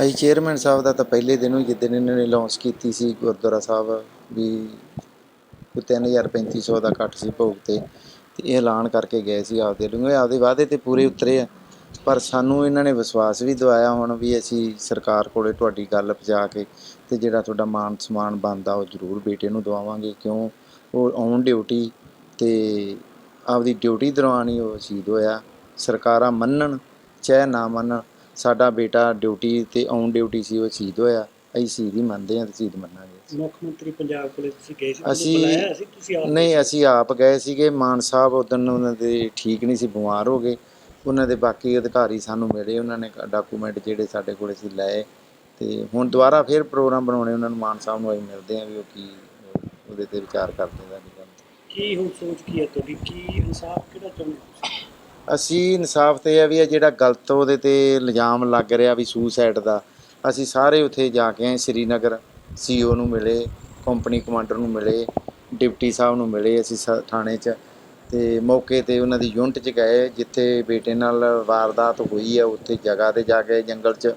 ਅਸੀਂ ਚੇਅਰਮੈਨ ਸਾਹਿਬ ਦਾ ਤਾਂ ਪਹਿਲੇ ਦਿਨ ਹੀ ਜਿੱਦਣ ਇਹਨਾਂ ਨੇ ਲਾਂਚ ਕੀਤੀ ਸੀ ਗੁਰਦੁਆਰਾ ਸਾਹਿਬ ਵੀ ਕੋਈ 3350 ਦਾ ਇਕੱਠ ਸੀ ਭੋਗ ਤੇ ਤੇ ਇਹ ਐਲਾਨ ਕਰਕੇ ਗਏ ਸੀ ਆਪਦੇ ਨੂੰ ਆਪਦੇ ਵਾਅਦੇ ਤੇ ਪੂਰੇ ਉਤਰੇ ਆ। ਪਰ ਸਾਨੂੰ ਇਹਨਾਂ ਨੇ ਵਿਸ਼ਵਾਸ ਵੀ ਦਵਾਇਆ ਹੁਣ ਵੀ ਅਸੀਂ ਸਰਕਾਰ ਕੋਲੇ ਤੁਹਾਡੀ ਗੱਲ ਪਹੁੰਚਾ ਕੇ ਤੇ ਜਿਹੜਾ ਤੁਹਾਡਾ ਮਾਨ ਸਨਮਾਨ ਬਣਦਾ ਉਹ ਜ਼ਰੂਰ ਬੇਟੇ ਨੂੰ ਦਵਾਵਾਂਗੇ। ਕਿਉਂ? ਉਹ ਔਨ ਡਿਊਟੀ ਤੇ ਆਪਦੀ ਡਿਊਟੀ ਦੌਰਾਨ ਹੀ ਉਹ ਸ਼ਹੀਦ ਹੋਇਆ। ਸਰਕਾਰਾਂ ਮੰਨਣ, ਚਾਹੇ ਨਾ ਮੰਨਣ ਸਾਡਾ ਬੇਟਾ ਡਿਊਟੀ ਤੇ ਔਨ ਡਿਊਟੀ ਸੀ ਉਹ ਸ਼ਹੀਦ ਹੋਇਆ। ਅਸੀਂ ਸ਼ਹੀਦ ਹੀ ਮੰਨਦੇ ਹਾਂ ਤੇ ਸ਼ਹੀਦ ਮੰਨਾਂਗੇ ਮੁੱਖ ਮੰਤਰੀ ਪੰਜਾਬ ਕੋਲੇ ਤੁਸੀਂ ਗਏ ਸੀ ਤੁਹਾਨੂੰ ਅਸੀਂ- ਬੁਲਾਇਆ ਸੀ ਤੁਸੀਂ ਆਪ? ਨਹੀਂ ਅਸੀਂ ਆਪ ਗਏ ਸੀਗੇ। ਮਾਨ ਸਾਹਿਬ ਉਦੋਂ ਉਹਨਾਂ ਦੇ ਠੀਕ ਨਹੀਂ ਸੀ ਬਿਮਾਰ ਹੋ ਗਏ। ਉਹਨਾਂ ਦੇ ਬਾਕੀ ਅਧਿਕਾਰੀ ਸਾਨੂੰ ਮਿਲੇ ਉਹਨਾਂ ਨੇ ਡਾਕੂਮੈਂਟ ਜਿਹੜੇ ਸਾਡੇ ਕੋਲੇ ਸੀ ਲਏ। ਤੇ ਹੁਣ ਦੁਬਾਰਾ ਫਿਰ ਪ੍ਰੋਗਰਾਮ ਬਣਾਉਣੇ ਉਹਨਾਂ ਨੂੰ ਮਾਨ ਸਾਹਿਬ ਨੂੰ ਅਸੀਂ ਮਿਲਦੇ ਆਂ ਵੀ ਉਹ ਕੀ ਉਹਦੇ ਤੇ ਵਿਚਾਰ ਕਰਦੇ ਦਾ ਕੀ ਹੁਣ ਸੋਚ ਕੀ ਹੈ ਤੁਹਾਡੀ? ਕੀ ਇਨਸਾਫ ਕਿਹੜਾ ਚਾਹੁੰਦੇ ਹੋ ਤੁਸੀਂ? ਅਸੀਂ ਇਨਸਾਫ ਤੇ ਆ ਵੀ ਇਹ ਜਿਹੜਾ ਗਲਤ ਉਹਦੇ ਤੇ ਇਲਜ਼ਾਮ ਲੱਗ ਰਿਹਾ ਵੀ ਸੂਸਾਈਡ ਦਾ। ਅਸੀਂ ਸਾਰੇ ਉੱਥੇ ਜਾ ਕੇ ਆਏ, ਸ੍ਰੀਨਗਰ ਸੀਓ ਨੂੰ ਮਿਲੇ ਕੰਪਨੀ ਕਮਾਂਡਰ ਨੂੰ ਮਿਲੇ, ਡਿਪਟੀ ਸਾਹਿਬ ਨੂੰ ਮਿਲੇ ਅਸੀਂ ਸ- ਥਾਣੇ 'ਚ। ਤੇ ਮੌਕੇ ਤੇ ਉਹਨਾਂ ਦੀ ਯੂਨਿਟ 'ਚ ਗਏ, ਜਿੱਥੇ ਬੇਟੇ ਨਾਲ ਵਾਰਦਾਤ ਹੋਈ ਹੈ ਉੱਥੇ ਜਗ੍ਹਾ ਤੇ ਜਾ ਕੇ ਜੰਗਲ 'ਚ।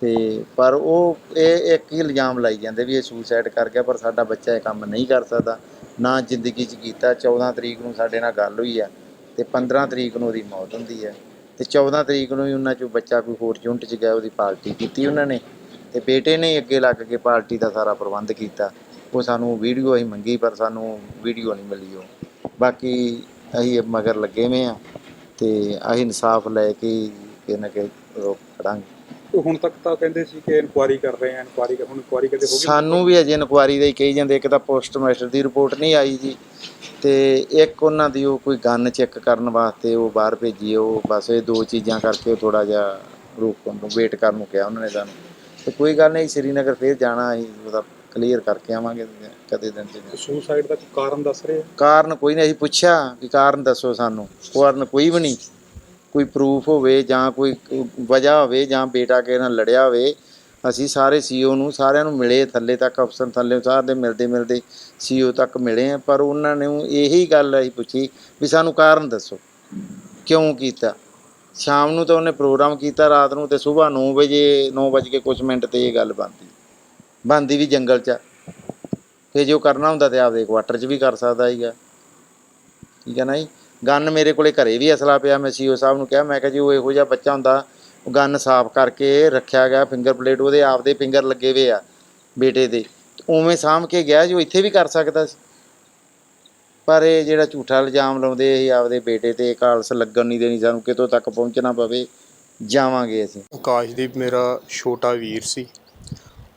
ਤੇ ਪਰ ਉਹ ਇਹ ਇੱਕ ਹੀ ਇਲਜ਼ਾਮ ਲਾਈ ਜਾਂਦੇ ਵੀ ਇਹ ਸੁਸਾਈਡ ਕਰ ਗਿਆ, ਪਰ ਸਾਡਾ ਬੱਚਾ ਇਹ ਕੰਮ ਨਹੀਂ ਕਰ ਸਕਦਾ। ਨਾ ਜ਼ਿੰਦਗੀ 'ਚ ਕੀਤਾ 14 ਤਰੀਕ ਨੂੰ ਸਾਡੇ ਨਾਲ ਗੱਲ ਹੋਈ ਆ। ਤੇ 15 ਤਰੀਕ ਨੂੰ ਉਹਦੀ ਮੌਤ ਹੁੰਦੀ ਹੈ ਤੇ 14 ਤਰੀਕ ਨੂੰ ਹੀ ਉਹਨਾਂ ਚੋਂ ਬੱਚਾ ਕੋਈ ਹੋਰ ਯੂਨਿਟ 'ਚ ਗਿਆ, ਉਹਦੀ ਪਾਰਟੀ ਕੀਤੀ ਉਹਨਾਂ ਨੇ ਤੇ ਬੇਟੇ ਨੇ ਹੀ ਅੱਗੇ ਲੱਗ ਕੇ ਪਾਰਟੀ ਦਾ ਸਾਰਾ ਪ੍ਰਬੰਧ ਕੀਤਾ। ਉਹ ਸਾਨੂੰ ਵੀਡੀਓ ਅਸੀਂ ਮੰਗੀ ਪਰ ਸਾਨੂੰ ਵੀਡੀਓ ਨਹੀਂ ਮਿਲੀ ਉਹ। ਬਾਕੀ ਅਸੀਂ ਮਗਰ ਲੱਗੇ ਹੋਏ ਆ ਤੇ ਅਸੀਂ ਇਨਸਾਫ ਲੈ ਕੇ ਇਹਨਾਂ ਕਿ ਨਾ ਰੋਕ ਖੜਾਂਗੇ। ਉਹ ਹੁਣ ਤੱਕ ਤਾਂ ਕਹਿੰਦੇ ਸੀ ਕਿ ਇਨਕੁਆਰੀ ਕਰ ਰਹੇ ਆ ਇਨਕੁਆਰੀ ਹੁਣ ਇਨਕੁਆਰੀ ਕਦੇ ਹੋ ਗਈ? ਸਾਨੂੰ ਵੀ ਅਜੇ ਇਨਕੁਆਰੀ ਦਾ ਹੀ ਕਹੀ ਜਾਂਦੇ ਇੱਕ ਤਾਂ ਪੋਸਟ ਮਾਸਟਰ ਦੀ ਰਿਪੋਰਟ ਨਹੀਂ ਆਈ ਜੀ ਤੇ ਇੱਕ ਉਹਨਾਂ ਦੀ ਉਹ ਕੋਈ ਗਨ ਚੈੱਕ ਕਰਨ ਵਾਸਤੇ ਉਹ ਬਾਹਰ ਭੇਜੀ ਉਹ ਬਸ ਇਹ ਦੋ ਚੀਜ਼ਾਂ ਕਰਕੇ ਉਹ ਥੋੜਾ ਜਿਹਾ ਰੋਕਣ ਨੂੰ ਵੇਟ ਕਰਨ ਨੂੰ ਕਿਹਾ ਉਹਨਾਂ ਨੇ ਸਾਨੂੰ। ਤੇ ਕੋਈ ਗੱਲ ਨਹੀਂ ਸ੍ਰੀਨਗਰ ਫੇਰ ਜਾਣਾ ਅਸੀਂ ਉਹਦਾ ਕਲੀਅਰ ਕਰਕੇ ਆਵਾਂਗੇ ਕਦੇ ਦਿਨ ਚ ਸੁਸਾਈਡ ਦਾ ਕੋਈ ਕਾਰਨ ਦੱਸ ਰਹੇ ਆ? ਕਾਰਨ ਕੋਈ ਨਹੀਂ ਅਸੀਂ ਪੁੱਛਿਆ ਕਿ ਕਾਰਨ ਦੱਸੋ ਸਾਨੂੰ ਕਾਰਨ ਕੋਈ ਵੀ ਨਹੀਂ। ਕੋਈ ਪ੍ਰੂਫ ਹੋਵੇ ਜਾਂ ਕੋਈ ਵਜ੍ਹਾ ਹੋਵੇ ਜਾਂ ਬੇਟਾ ਕਿਸੇ ਨਾਲ ਲੜਿਆ ਹੋਵੇ, ਅਸੀਂ ਸਾਰੇ ਸੀਓ ਨੂੰ ਸਾਰਿਆਂ ਨੂੰ ਮਿਲੇ ਥੱਲੇ ਤੱਕ, ਅਫਸਰ ਥੱਲੇ ਸਾਰੇ ਦੇ ਮਿਲਦੇ ਮਿਲਦੇ ਸੀਓ ਤੱਕ ਮਿਲੇ ਆ ਪਰ ਉਹਨਾਂ ਨੇ ਇਹੀ ਗੱਲ ਅਸੀਂ ਪੁੱਛੀ ਵੀ ਸਾਨੂੰ ਕਾਰਨ ਦੱਸੋ। ਕਿਉਂ ਕੀਤਾ? ਸ਼ਾਮ ਨੂੰ ਤਾਂ ਉਹਨੇ ਪ੍ਰੋਗਰਾਮ ਕੀਤਾ, ਰਾਤ ਨੂੰ ਤੇ ਸਵੇਰ 9 ਵਜੇ 9 ਵਜੇ ਕੇ ਕੁਝ ਮਿੰਟ ਤੇ ਇਹ ਗੱਲ ਬਣਦੀ। ਬਣਦੀ ਵੀ ਜੰਗਲ 'ਚ ਆ। ਤੇ ਜੋ ਕਰਨਾ ਹੁੰਦਾ ਤੇ ਆਪਦੇ ਕੁਆਟਰ 'ਚ ਵੀ ਕਰ ਸਕਦਾ ਹੀਗਾ ਠੀਕ ਹੈ ਨਾ ਜੀ? ਗਨ ਮੇਰੇ ਕੋਲੇ ਘਰੇ ਵੀ ਅਸਲਾ ਪਿਆ, ਮੈਂ ਸੀਓ ਸਾਹਿਬ ਨੂੰ ਕਿਹਾ, ਮੈਂ ਕਿਹਾ ਜੀ ਉਹ ਇਹੋ ਜਿਹਾ ਬੱਚਾ ਹੁੰਦਾ, ਉਹ ਗਨ ਸਾਫ਼ ਕਰਕੇ ਰੱਖਿਆ ਗਿਆ ਫਿੰਗਰ ਪਲੇਟ ਉਹਦੇ ਆਪਦੇ ਫਿੰਗਰ ਲੱਗੇ ਹੋਏ ਆ ਬੇਟੇ ਦੇ। ਉਵੇਂ ਸਾਂਭ ਕੇ ਗਿਆ ਜੋ ਇੱਥੇ ਵੀ ਕਰ ਸਕਦਾ ਸੀ। ਪਰ ਇਹ ਜਿਹੜਾ ਝੂਠਾ ਇਲਜ਼ਾਮ ਲਾਉਂਦੇ, ਇਹ ਆਪਦੇ ਬੇਟੇ ਤੇ ਕਾਲਸ ਲੱਗਣ ਨਹੀਂ ਦੇਣੀ, ਸਾਨੂੰ ਕਿਤੋਂ ਤੱਕ ਪਹੁੰਚਣਾ ਪਵੇ, ਜਾਵਾਂਗੇ ਅਸੀਂ। ਆਕਾਸ਼ਦੀਪ ਮੇਰਾ ਛੋਟਾ ਵੀਰ ਸੀ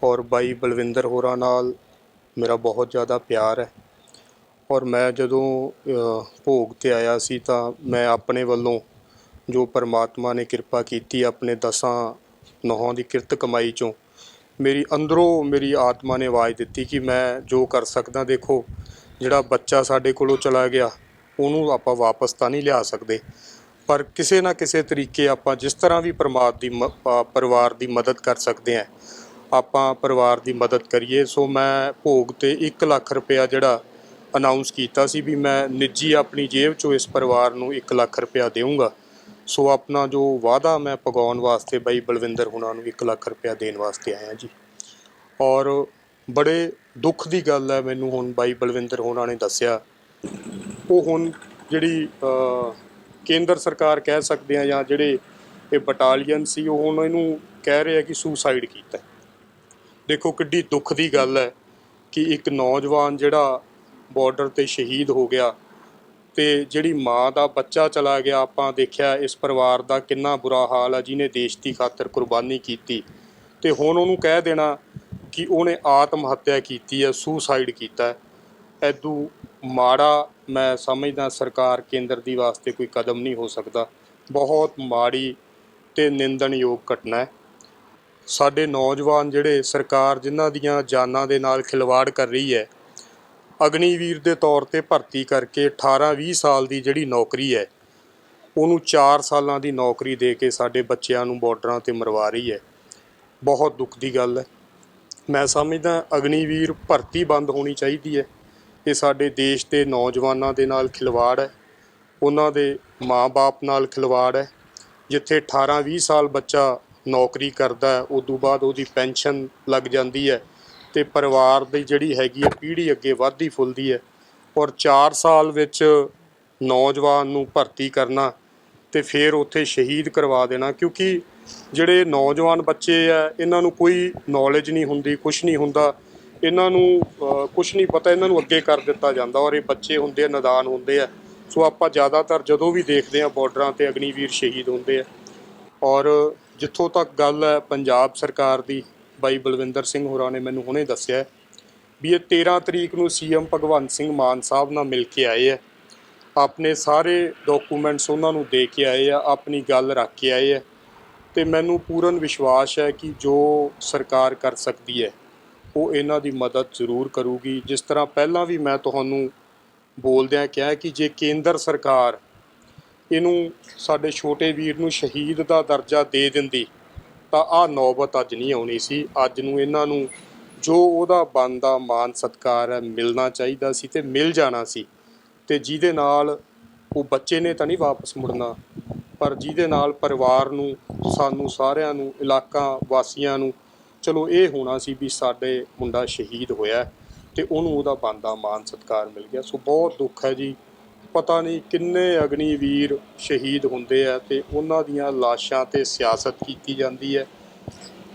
ਔਰ ਬਾਈ ਬਲਵਿੰਦਰ ਹੋਰਾਂ ਨਾਲ ਮੇਰਾ ਬਹੁਤ ਜ਼ਿਆਦਾ ਪਿਆਰ ਹੈ। ਔਰ ਮੈਂ ਜਦੋਂ ਭੋਗ ਤੇ ਆਇਆ ਸੀ ਤਾਂ ਮੈਂ ਆਪਣੇ ਵੱਲੋਂ ਜੋ ਪਰਮਾਤਮਾ ਨੇ ਕਿਰਪਾ ਕੀਤੀ ਆਪਣੇ ਦਸਾਂ ਨਹਾਂ ਦੀ ਕਿਰਤ ਕਮਾਈ ਚੋਂ, ਮੇਰੀ ਅੰਦਰੋਂ ਮੇਰੀ ਆਤਮਾ ਨੇ ਆਵਾਜ਼ ਦਿੱਤੀ ਕਿ ਮੈਂ ਜੋ ਕਰ ਸਕਦਾ ਦੇਖੋ, ਜਿਹੜਾ ਬੱਚਾ ਸਾਡੇ ਕੋਲੋਂ ਚਲਾ ਗਿਆ, ਉਹਨੂੰ ਆਪਾਂ ਵਾਪਸ ਤਾਂ ਨਹੀਂ ਲਿਆ ਸਕਦੇ। ਪਰ ਕਿਸੇ ਨਾ ਕਿਸੇ ਤਰੀਕੇ ਆਪਾਂ ਜਿਸ ਤਰ੍ਹਾਂ ਵੀ ਪਰਮਾਤ ਦੀ ਮ- ਪਰਿਵਾਰ ਦੀ ਮਦਦ ਕਰ ਸਕਦੇ ਹਾਂ, ਆਪਾਂ ਪਰਿਵਾਰ ਦੀ ਮਦਦ ਕਰੀਏ। ਸੋ ਮੈਂ ਭੋਗ ਤੇ 1 ਲੱਖ ਰੁਪਇਆ ਜਿਹੜਾ ਅਨਾਉਂਸ ਕੀਤਾ ਸੀ ਵੀ ਮੈਂ ਨਿੱਜੀ ਆਪਣੀ ਜੇਬ ਚੋਂ ਇਸ ਪਰਿਵਾਰ ਨੂੰ 1 ਲੱਖ ਰੁਪਇਆ ਦੇਵਾਂਗਾ ਸੋ ਆਪਣਾ ਜੋ ਵਾਅਦਾ ਮੈਂ ਪਗਾਉਣ ਵਾਸਤੇ ਬਾਈ ਬਲਵਿੰਦਰ ਹੁਣਾਂ ਨੂੰ 1 ਲੱਖ ਰੁਪਇਆ ਦੇਣ ਵਾਸਤੇ ਆਇਆ ਜੀ। ਔਰ ਬੜੇ ਦੁੱਖ ਦੀ ਗੱਲ ਹੈ ਮੈਨੂੰ ਹੁਣ ਬਾਈ ਬਲਵਿੰਦਰ ਹੋਣਾ ਨੇ ਦੱਸਿਆ। ਉਹ ਹੁਣ ਜਿਹੜੀ ਕੇਂਦਰ ਸਰਕਾਰ ਕਹਿ ਸਕਦੇ ਆ ਜਾਂ ਜਿਹੜੇ ਇਹ ਬਟਾਲੀਅਨ ਸੀ, ਉਹ ਹੁਣ ਇਹਨੂੰ ਕਹਿ ਰਹੇ ਆ ਕਿ ਸੁਸਾਈਡ ਕੀਤਾ। ਦੇਖੋ ਕਿੱਡੀ ਦੁੱਖ ਦੀ ਗੱਲ ਹੈ ਕਿ ਇੱਕ ਨੌਜਵਾਨ ਜਿਹੜਾ ਬਾਰਡਰ ਤੇ ਸ਼ਹੀਦ ਹੋ ਗਿਆ ਤੇ ਜਿਹੜੀ ਮਾਂ ਦਾ ਬੱਚਾ ਚਲਾ ਗਿਆ, ਆਪਾਂ ਦੇਖਿਆ ਇਸ ਪਰਿਵਾਰ ਦਾ ਕਿੰਨਾ ਬੁਰਾ ਹਾਲ ਹੈ ਜਿਹਨੇ ਦੇਸ਼ ਦੀ ਖਾਤਰ ਕੁਰਬਾਨੀ ਕੀਤੀ। ਤੇ ਹੁਣ ਉਹਨੂੰ ਕਹਿ ਦੇਣਾ ਕਿ ਉਹਨੇ ਆਤਮ ਹੱਤਿਆ ਕੀਤੀ ਹੈ ਸੁਸਾਈਡ ਕੀਤਾ ਹੈ। ਐਦੂ ਮਾੜਾ ਮੈਂ ਸਮਝਦਾ ਸਰਕਾਰ ਕੇਂਦਰ ਦੀ ਵਾਸਤੇ ਕੋਈ ਕਦਮ ਨਹੀਂ ਹੋ ਸਕਦਾ। ਬਹੁਤ ਮਾੜੀ ਤੇ ਨਿੰਦਣਯੋਗ ਘਟਨਾ ਹੈ। ਸਾਡੇ ਨੌਜਵਾਨ ਜਿਹੜੇ ਸਰਕਾਰ ਜਿਨ੍ਹਾਂ ਦੀਆਂ ਜਾਨਾਂ ਦੇ ਨਾਲ ਖਿਲਵਾੜ ਕਰ ਰਹੀ ਹੈ ਅਗਨੀਵੀਰ ਦੇ ਤੌਰ ਤੇ ਭਰਤੀ ਕਰਕੇ 18-20 ਸਾਲ ਦੀ ਜਿਹੜੀ ਨੌਕਰੀ ਹੈ, ਉਹਨੂੰ 4 ਸਾਲਾਂ ਦੀ ਨੌਕਰੀ ਦੇ ਕੇ ਸਾਡੇ ਬੱਚਿਆਂ ਨੂੰ ਬਾਰਡਰਾਂ ਤੇ ਮਰਵਾ ਰਹੀ ਹੈ। ਬਹੁਤ ਦੁੱਖ ਦੀ ਗੱਲ ਹੈ। ਮੈਂ ਸਮਝਦਾ ਅਗਨੀਵੀਰ ਭਰਤੀ ਬੰਦ ਹੋਣੀ ਚਾਹੀਦੀ ਹੈ। ਇਹ ਸਾਡੇ ਦੇਸ਼ ਦੇ ਨੌਜਵਾਨਾਂ ਦੇ ਨਾਲ ਖਿਲਵਾੜ ਹੈ। ਉਹਨਾਂ ਦੇ ਮਾਪੇ ਨਾਲ ਖਿਲਵਾੜ ਹੈ। ਜਿੱਥੇ 18-20 ਸਾਲ ਬੱਚਾ ਨੌਕਰੀ ਕਰਦਾ ਹੈ ਤੋਂ ਬਾਅਦ ਉਹਦੀ ਪੈਨਸ਼ਨ ਲੱਗ ਜਾਂਦੀ ਹੈ। ਤੇ ਪਰਿਵਾਰ ਦੀ ਜਿਹੜੀ ਹੈਗੀ ਹੈ ਪੀੜ੍ਹੀ ਅੱਗੇ ਵੱਧਦੀ ਫੁੱਲਦੀ ਹੈ ਔਰ 4 ਸਾਲ ਵਿੱਚ ਨੌਜਵਾਨ ਨੂੰ ਭਰਤੀ ਕਰਨਾ ਤੇ ਫਿਰ ਉੱਥੇ ਸ਼ਹੀਦ ਕਰਵਾ ਦੇਣਾ, ਕਿਉਂਕਿ ਜਿਹੜੇ ਨੌਜਵਾਨ ਬੱਚੇ ਆ, ਇਹਨਾਂ ਨੂੰ ਕੋਈ ਨੌਲੇਜ ਨਹੀਂ ਹੁੰਦੀ ਕੁਝ ਨਹੀਂ ਹੁੰਦਾ, ਇਹਨਾਂ ਨੂੰ ਕੁਝ ਨਹੀਂ ਪਤਾ, ਇਹਨਾਂ ਨੂੰ ਅੱਗੇ ਕਰ ਦਿੱਤਾ ਜਾਂਦਾ ਔਰ ਇਹ ਬੱਚੇ ਹੁੰਦੇ ਆ, ਨਦਾਨ ਹੁੰਦੇ ਆ, ਸੋ ਆਪਾਂ ਜ਼ਿਆਦਾਤਰ ਜਦੋਂ ਵੀ ਦੇਖਦੇ ਆ ਬਾਰਡਰਾਂ ਤੇ ਅਗਨੀਵੀਰ ਸ਼ਹੀਦ ਹੁੰਦੇ ਆ ਔਰ ਜਿੱਥੋਂ ਤੱਕ ਗੱਲ ਹੈ ਪੰਜਾਬ ਸਰਕਾਰ ਦੀ ਬਾਈ ਬਲਵਿੰਦਰ ਸਿੰਘ ਹੋਰਾਂ ਨੇ ਮੈਨੂੰ ਹੁਣੇ ਦੱਸਿਆ ਵੀ ਇਹ 13 ਤਰੀਕ ਨੂੰ ਸੀਐਮ ਭਗਵੰਤ ਸਿੰਘ ਮਾਨ ਸਾਹਿਬ ਨਾਲ ਮਿਲ ਕੇ ਆਏ ਆ ਆਪਣੇ ਸਾਰੇ ਡਾਕੂਮੈਂਟਸ ਉਹਨਾਂ ਨੂੰ ਦੇ ਕੇ ਆਏ ਆ, ਆਪਣੀ ਗੱਲ ਰੱਖ ਕੇ ਆਏ ਆ ਤੇ ਮੈਨੂੰ ਪੂਰਨ ਵਿਸ਼ਵਾਸ ਹੈ ਕਿ ਜੋ ਸਰਕਾਰ ਕਰ ਸਕਦੀ ਹੈ, ਉਹ ਇਹਨਾਂ ਦੀ ਮਦਦ ਜ਼ਰੂਰ ਕਰੂਗੀ। ਜਿਸ ਤਰ੍ਹਾਂ ਪਹਿਲਾਂ ਵੀ ਮੈਂ ਤੁਹਾਨੂੰ ਬੋਲਦਿਆਂ ਕਿਹਾ ਕਿ ਜੇ ਕੇਂਦਰ ਸਰਕਾਰ ਇਹਨੂੰ ਸਾਡੇ ਛੋਟੇ ਵੀਰ ਨੂੰ ਸ਼ਹੀਦ ਦਾ ਦਰਜਾ ਦੇ ਦਿੰਦੀ ਤਾਂ ਆ ਨੌਬਤ ਅੱਜ ਨਹੀਂ ਆਉਣੀ ਸੀ। ਅੱਜ ਨੂੰ ਇਹਨਾਂ ਨੂੰ ਜੋ ਉਹਦਾ ਬਣਦਾ ਮਾਨ ਸਤਕਾਰ ਹੈ, ਮਿਲਣਾ ਚਾਹੀਦਾ ਸੀ ਤੇ ਮਿਲ ਜਾਣਾ ਸੀ। ਤੇ ਜਿਹਦੇ ਨਾਲ ਉਹ ਬੱਚੇ ਨੇ ਤਾਂ ਨਹੀਂ ਵਾਪਸ ਮੁੜਨਾ, ਪਰ ਜਿਹਦੇ ਨਾਲ ਪਰਿਵਾਰ ਨੂੰ, ਸਾਨੂੰ ਸਾਰਿਆਂ ਨੂੰ, ਇਲਾਕਾ ਵਾਸੀਆਂ ਨੂੰ, ਚਲੋ ਇਹ ਹੋਣਾ ਸੀ ਵੀ ਸਾਡੇ ਮੁੰਡਾ ਸ਼ਹੀਦ ਹੋਇਆ ਹੈ ਤੇ ਉਹਨੂੰ ਉਹਦਾ ਬਣਦਾ ਮਾਨ ਸਤਕਾਰ ਮਿਲ ਗਿਆ। ਸੋ ਬਹੁਤ ਦੁੱਖ ਹੈ ਜੀ। ਪਤਾ ਨਹੀਂ ਕਿੰਨੇ ਅਗਨੀਵੀਰ ਸ਼ਹੀਦ ਹੁੰਦੇ ਆ ਤੇ ਉਹਨਾਂ ਦੀਆਂ ਲਾਸ਼ਾਂ ਤੇ ਸਿਆਸਤ ਕੀਤੀ ਜਾਂਦੀ ਹੈ।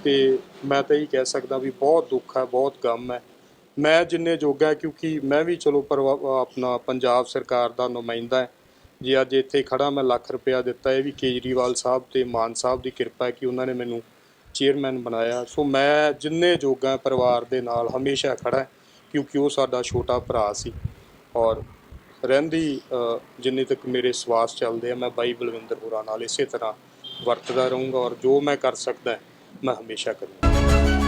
ਤੇ ਮੈਂ ਤਾਂ ਇਹ ਕਹਿ ਸਕਦਾ ਵੀ ਬਹੁਤ ਦੁੱਖ ਹੈ, ਬਹੁਤ ਗਮ ਹੈ। ਮੈਂ ਜਿੰਨੇ ਜੋਗਾ ਕਿਉਂਕਿ ਮੈਂ ਵੀ ਚਲੋ ਪਰਵਾ- ਆਪਣਾ ਪੰਜਾਬ ਸਰਕਾਰ ਦਾ ਨੁਮਾਇੰਦਾ ਹੈ। ਜੇ ਅੱਜ ਇੱਥੇ ਖੜਾ ਮੈਂ ਲੱਖ ਰੁਪਇਆ ਦਿੱਤਾ, ਇਹ ਵੀ ਕੇਜਰੀਵਾਲ ਸਾਹਿਬ ਤੇ ਮਾਨ ਸਾਹਿਬ ਦੀ ਕਿਰਪਾ ਹੈ ਕਿ ਉਹਨਾਂ ਨੇ ਮੈਨੂੰ ਚੇਅਰਮੈਨ ਬਣਾਇਆ। ਸੋ ਮੈਂ ਜਿੰਨੇ ਜੋਗਾ ਪਰਿਵਾਰ ਦੇ ਨਾਲ ਹਮੇਸ਼ਾ ਖੜਾ ਕਿਉਂਕਿ ਉਹ ਸਾਡਾ ਛੋਟਾ ਭਰਾ ਸੀ ਔਰ ਰਹਿੰਦੀ ਅ, ਜਿੰਨੇ ਤੱਕ ਮੇਰੇ ਸਵਾਸ ਚੱਲਦੇ ਆ ਮੈਂ ਬਾਈ ਬਲਵਿੰਦਰ ਹੋਰਾਂ ਨਾਲ ਇਸੇ ਤਰ੍ਹਾਂ ਵਰਤਦਾ ਰਹੂੰਗਾ ਔਰ ਜੋ ਮੈਂ ਕਰ ਸਕਦਾ ਮੈਂ ਹਮੇਸ਼ਾ ਕਰੂੰਗਾ।